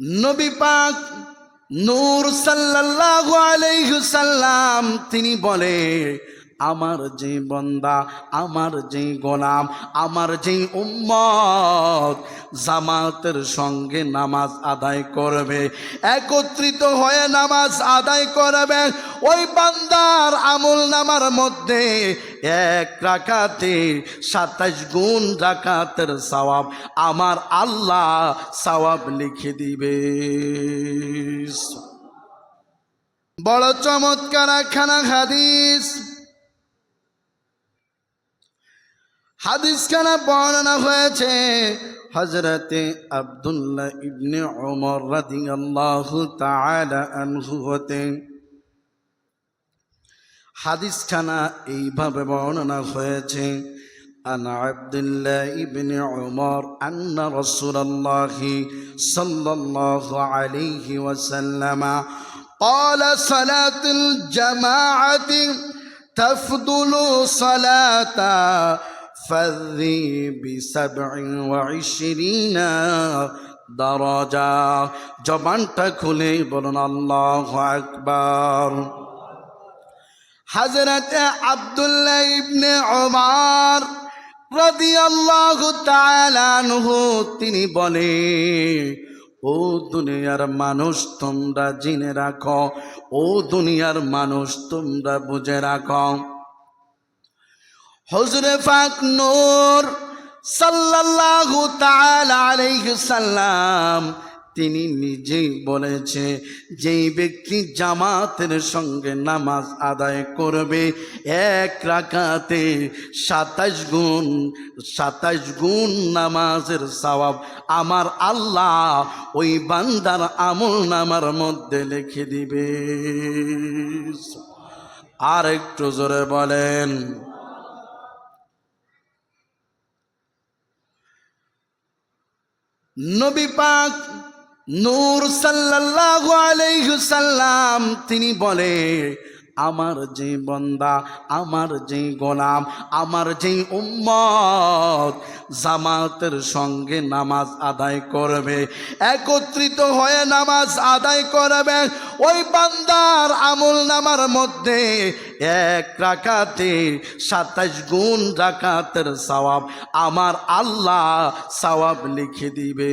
নবী পাক নূর সাল্লাল্লাহু আলাইহি সাল্লাম তিনি বলে আমার যে বন্দা, আমার যে গোলাম, আমার যে উম্মত জামাতের সঙ্গে নামাজ আদায় করবে, একত্রিত হয়ে নামাজ আদায় করবে। ওই বান্দার আমল নামার মধ্যে এক রাকাতে সাতাশ গুণ রাকাতের সওয়াব আমার আল্লাহ সওয়াব লিখে দিবে। বড় চমৎকার খানা হাদিস। হাদিস খানা বর্ণনা হয়েছে হজরতে আবদুল্লাহ ইবনে ওমর রাদিয়াল্লাহু তাআলা আনহু হতে হাদিস খানা এইভাবে বর্ণনা হয়েছে عن عبد الله بن عمر أن رسول الله صلى الله عليه وسلم قال صلاة الجماعة تفضل صلاة فذي بسبع وعشرين درجة জবানটা খুলে বলুন আল্লাহ আকবার হজরত আবদুল্লাহ ইবনে ওমার রাদিয়াল্লাহু তাআলা আনহু তিনি বলে ও দুনিয়ার মানুষ তোমরা জেনে রাখো ও দুনিয়ার মানুষ তোমরা বুঝে রাখো হজরে পাক নূর আলাইহি সাল্লাম, তিনি নিজেই বলেছে, যেই ব্যক্তি জামাতের সঙ্গে নামাজ আদায় করবে, এক রাকাতে সাতাশ গুণ সাতাশ গুণ নামাজের সওয়াব আমার আল্লাহ ওই বান্দার আমল নামার মধ্যে লিখে দিবে। আর একটু জোরে বলেন। নবী পাক নূর সাল্লাল্লাহু আলাইহি সাল্লাম, তিনি বলে, আমার যে বন্দা, আমার যে গোলাম, আমার যে উম্মত জামাতের সঙ্গে নামাজ আদায় করবে। একত্রিত হয়ে নামাজ আদায় করবে। ওই বান্দার আমল নামার মধ্যে এক রাকাতে সাতাশ গুণ রাকাতের সওয়াব। আমার আল্লাহ সওয়াব লিখে দিবে।